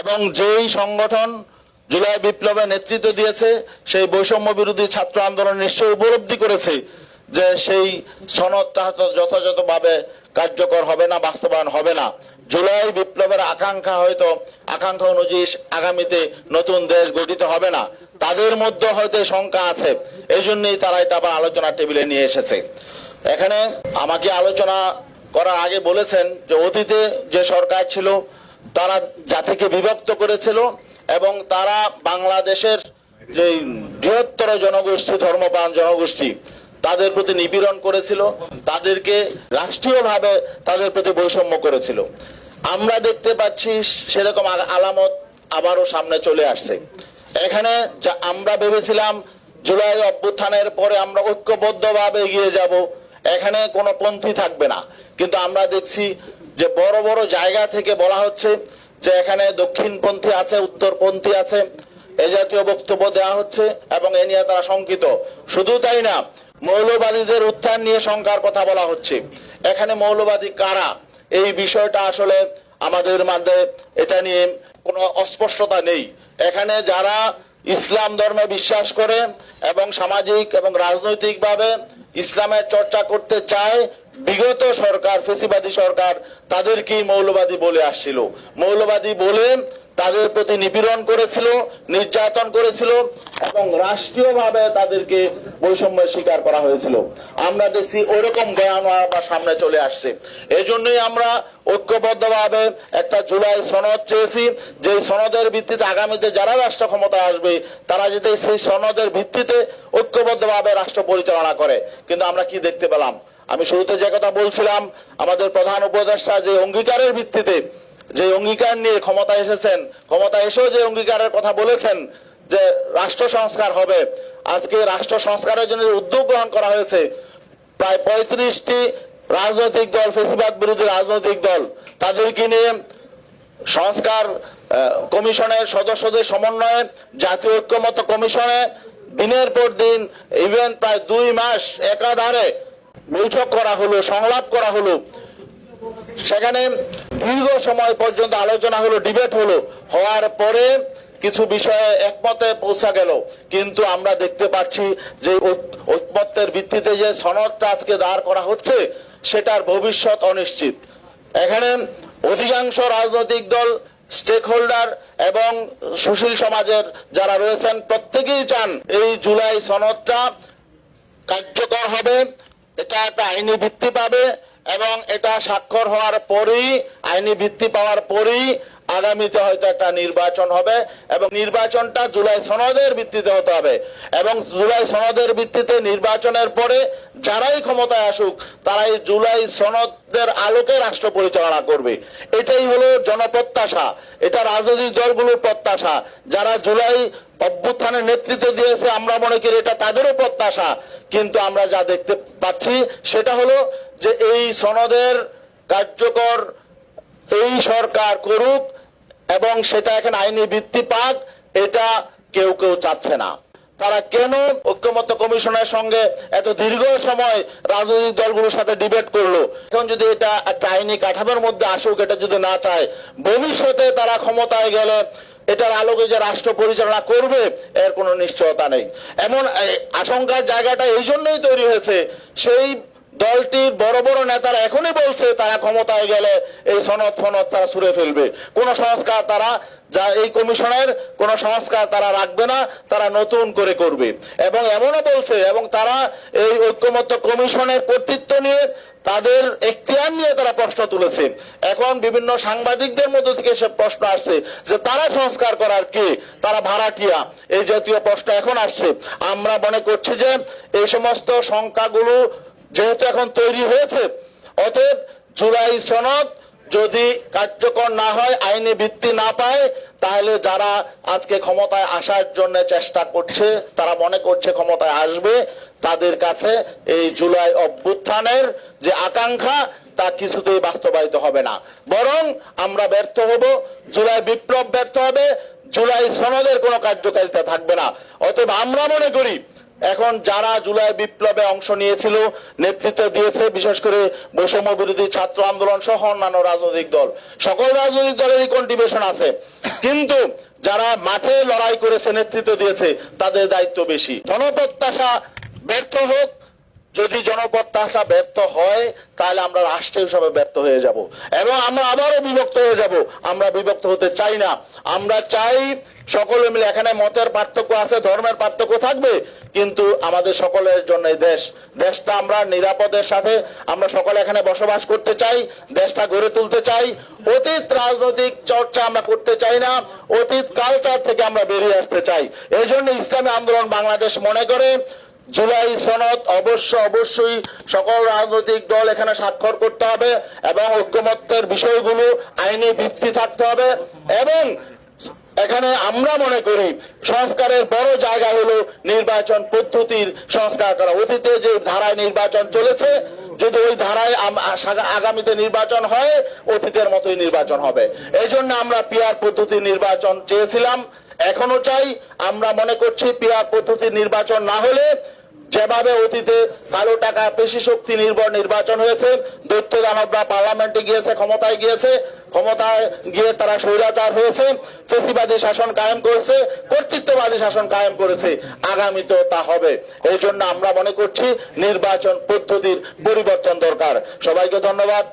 এবং যেই সংগঠন জুলাই বিপ্লবে নেতৃত্ব দিয়েছে, সেই বৈষম্য বিরোধী ছাত্র আন্দোলন নিশ্চয়ই উপলব্ধি করেছে যে সেই সনদটা যথাযথভাবে কার্যকর হবে না, বাস্তবায়ন হবে না। জুলাই বিপ্লবের আকাঙ্ক্ষা হয়তো, আকাঙ্ক্ষা অনুযায়ী আগামীতে নতুন দেশ গঠিত হবে না। তাদের মধ্যে হয়তো শঙ্কা আছে, এই জন্যই তারা এটা আবার আলোচনার টেবিলে নিয়ে এসেছে। এখানে আমাকে আলোচনা করার আগে বলেছেন যে অতীতে যে সরকার ছিল তারা জাতিকে বিভক্ত করেছিল এবং তারা বাংলাদেশের যে বৃহত্তর জনগোষ্ঠী, ধর্মপ্রাণ জনগোষ্ঠী, তাদের প্রতি নিপীড়ন করেছিল, তাদেরকে রাষ্ট্রীয়ভাবে তাদের প্রতি বৈষম্য করেছিল। আমরা দেখতে পাচ্ছি সেরকম আলামত আবারও সামনে চলে আসছে। এখানে যা আমরা ভেবেছিলাম, জুলাই অভ্যুত্থানের পরে আমরা ঐক্যবদ্ধভাবে এগিয়ে যাব, এখানে কোনো পন্থী থাকবে না। কিন্তু আমরা দেখছি যে বড় বড় জায়গা থেকে বলা হচ্ছে যে এখানে দক্ষিণপন্থী আছে, উত্তরপন্থী আছে, এ জাতীয় বক্তব্য দেওয়া হচ্ছে এবং এ নিয়ে তারা শঙ্কিত। শুধু তাই না, মৌলবাদীদের উত্থান নিয়ে শঙ্কার কথা বলা হচ্ছে। এখানে মৌলবাদী কারা? এই বিষয়টা আসলে আমাদের মধ্যে এটা নিয়ে কোনো অস্পষ্টতা নেই। এখানে যারা ইসলাম ধর্মে বিশ্বাস করে এবং সামাজিক এবং রাজনৈতিকভাবে ইসলামের চর্চা করতে চায় বিগত সরকার, ফেসিবাদী সরকার তাদেরকেই মৌলবাদী বলে আসছিল। মৌলবাদী বলে তাদের প্রতি নিপীড়ন করেছিল, নির্যাতন করেছিল এবং রাষ্ট্রীয়ভাবে তাদেরকে বৈষম্যের শিকার করা হয়েছিল। আমরা দেখছি ওইরকম জ্ঞান আমার সামনে চলে আসছে। এই জন্যই আমরা ঐক্যবদ্ধভাবে একটা জুলাই সনদ চেয়েছি। যে সনদের ভিত্তিতে আগামীতে যারা রাষ্ট্র ক্ষমতায় আসবে, তারা যদি সেই সনদের ভিত্তিতে ঐক্যবদ্ধভাবে রাষ্ট্র পরিচালনা করে। কিন্তু আমরা কি দেখতে পেলাম? আমি শুরুতে যে কথা বলছিলাম, আমাদের প্রধান উপদেষ্টা যে অঙ্গীকারের ভিত্তিতে, যে অঙ্গীকার নিয়ে ক্ষমতা এসেছেন ক্ষমতা এসেও যে অঙ্গীকারের কথা বলেছেন যে রাষ্ট্র সংস্কার হবে, আজকে রাষ্ট্র সংস্কারের জন্য উদ্যোগ গ্রহণ করা হয়েছে, প্রায় পঁয়ত্রিশটি রাজনৈতিক দল, ফেসিবাদ বিরোধী রাজনৈতিক দল, তাদেরকে নিয়ে সংস্কার কমিশনের সদস্যদের সমন্বয়ে, জাতীয় ঐক্যমত কমিশনে দিনের পর দিন ইভেন প্রায় দুই মাস একাধারে বৈঠক করা হলো, সংলাপ করা হলো। সেখানে দীর্ঘ সময় পর্যন্ত আলোচনা হলো, ডিবেট হলো। হওয়ার পরে কিছু বিষয়ে একমতে পৌঁছা গেল। কিন্তু আমরা দেখতে পাচ্ছি যে ঐক- ঐকমত্যের ভিত্তিতে যে সনদটা আজকে দাঁড় করা হচ্ছে, সেটার ভবিষ্যৎ অনিশ্চিত। এখানে অধিকাংশ রাজনৈতিক দল স্টেক হোল্ডার এবং সুশীল সমাজের যারা রয়েছেন, প্রত্যেকেই চান এই জুলাই সনদটা কার্যকর হবে। এটা একটা আইনি ভিত্তি পাবে এবং এটা স্বাক্ষর হওয়ার পরই আইনি ভিত্তি পাওয়ার পরেই আগামীতে হয়তো একটা নির্বাচন হবে এবং নির্বাচনটা জুলাই সনদের ভিত্তিতে হতে হবে। এবং জুলাই সনদের ভিত্তিতে নির্বাচনের পরে যারাই ক্ষমতায় আসুক, তারাই জুলাই সনদের আলোকে রাষ্ট্র পরিচালনা করবে। এটাই হলো জনপ্রত্যাশা। এটা রাজনৈতিক দলগুলোর প্রত্যাশা। যারা জুলাই অভ্যুত্থানের নেতৃত্ব দিয়েছে, আমরা মনে করি এটা তাদেরও প্রত্যাশা। কিন্তু আমরা যা দেখতে পাচ্ছি, সেটা হলো যে এই সনদের কার্যকর এই সরকার করুক এবং সেটা এখন আইনি ভিত্তি পাক, এটা কেউ কেউ চাচ্ছে না। তারা কেন ঐক্যমত্য কমিশনের সঙ্গে এত দীর্ঘ সময় রাজনৈতিক দলগুলোর সাথে ডিবেট করল? এখন যদি এটা একটা আইনি কাঠামোর মধ্যে আসুক, এটা যদি না চায়, ভবিষ্যতে তারা ক্ষমতায় গেলে এটার আলোকে যে রাষ্ট্র পরিচালনা করবে, এর কোনো নিশ্চয়তা নেই। এমন আশঙ্কার জায়গাটা এই জন্যই তৈরি হয়েছে, সেই দলটির বড় বড় নেতারা এখনই বলছে তারা ক্ষমতায় গেলে এই সনদ ফনদ তারা ছুড়ে ফেলবে। কোন সংস্কার তারা যা এই কমিশনের, কোন সংস্কার তারা রাখবে না, তারা নতুন করে করবে। এবং এমনও বলছে, এবং তারা এই ঐক্যমত্য কমিশনের কর্তৃত্ব নিয়ে তাদের এখতিয়ার নিয়ে তারা প্রশ্ন তুলেছে। এখন বিভিন্ন সাংবাদিকদের মধ্য থেকে সে প্রশ্ন আসছে যে তারা সংস্কার করার কে? তারা ভাড়াটিয়া। এই জাতীয় প্রশ্ন এখন আসছে। আমরা মনে করছি যে এই সমস্ত সংখ্যাগুলো যেহেতু এখন তৈরি হয়েছে, অতএব জুলাই সনদ যদি কার্যকর না হয়, আইনি ভিত্তি না পায়, তাহলে যারা আজকে ক্ষমতায় আসার জন্য চেষ্টা করছে, তারা মনে করছে ক্ষমতায় আসবে, তাদের কাছে এই জুলাই অভ্যুত্থানের যে আকাঙ্ক্ষা, তা কিছুতেই বাস্তবায়িত হবে না। বরং আমরা ব্যর্থ হব, জুলাই বিপ্লব ব্যর্থ হবে, জুলাই সনদের কোনো কার্যকারিতা থাকবে না। অতএব আমরা মনে করি এখন যারা জুলাই বিপ্লবে অংশ নিয়েছিল, নেতৃত্ব দিয়েছে, বিশেষ করে বৈষম্য বিরোধী ছাত্র আন্দোলন সহ অন্যান্য রাজনৈতিক দল। সকল রাজনৈতিক দলেরই কন্ট্রিবিউশন আছে। কিন্তু যারা মাঠে লড়াই করেছে, নেতৃত্ব দিয়েছে, তাদের দায়িত্ব বেশি। জনপ্রত্যাশা ব্যর্থ হোক যদি জনপ্রত্যাশা ব্যর্থ হয়, তাহলে আমরা রাষ্ট্র হিসাবে ব্যর্থ হয়ে যাব। এবং আমরা আবারও বিভক্ত হয়ে যাব। আমরা বিভক্ত হতে চাই না। আমরা চাই সকলে মিলে, এখানে মতের পার্থক্য আছে, ধর্মের পার্থক্য থাকবে, কিন্তু আমাদের সকলের জন্য দেশ। দেশটা আমরা নিরাপদের সাথে, আমরা সকলে এখানে বসবাস করতে চাই, দেশটা গড়ে তুলতে চাই। অতীত রাজনৈতিক চর্চা আমরা করতে চাই না, অতীত কালচার থেকে আমরা বেরিয়ে আসতে চাই। এই জন্য ইসলামী আন্দোলন বাংলাদেশ মনে করে জুলাই সনদ অবশ্য অবশ্যই সকল রাজনৈতিক দল এখানে স্বাক্ষর করতে হবে এবং ঐক্যমত্যের বিষয়গুলো আইনি ভিত্তি থাকতে হবে এবং এখানে আমরা মনে করি সংস্কারের বড় জায়গা হলো নির্বাচন পদ্ধতির সংস্কার করা। অতীতে যে ধারায় নির্বাচন চলেছে, যদি ওই ধারায় আগামীতে নির্বাচন হয়, অতীতের মতোই নির্বাচন হবে। এই জন্য আমরা পিয়ার পদ্ধতির নির্বাচন চেয়েছিলাম, এখনও চাই। আমরা মনে করছি পিয়ার পদ্ধতির নির্বাচন না হলে যেভাবে অতীতে কালো টাকা পেশি শক্তি নির্ভর নির্বাচন হয়েছে, দৈত্য দানবরা পার্লামেন্টে গিয়েছে, ক্ষমতায় গিয়েছে, ক্ষমতায় গিয়ে তারা স্বৈরাচার হয়েছে ফেসিবাদী শাসন কায়েম করেছে, কর্তৃত্ববাদী শাসন কায়েম করেছে আগামীতেও তা হবে। এই জন্য আমরা মনে করছি, নির্বাচন পদ্ধতির পরিবর্তন দরকার। সবাইকে ধন্যবাদ।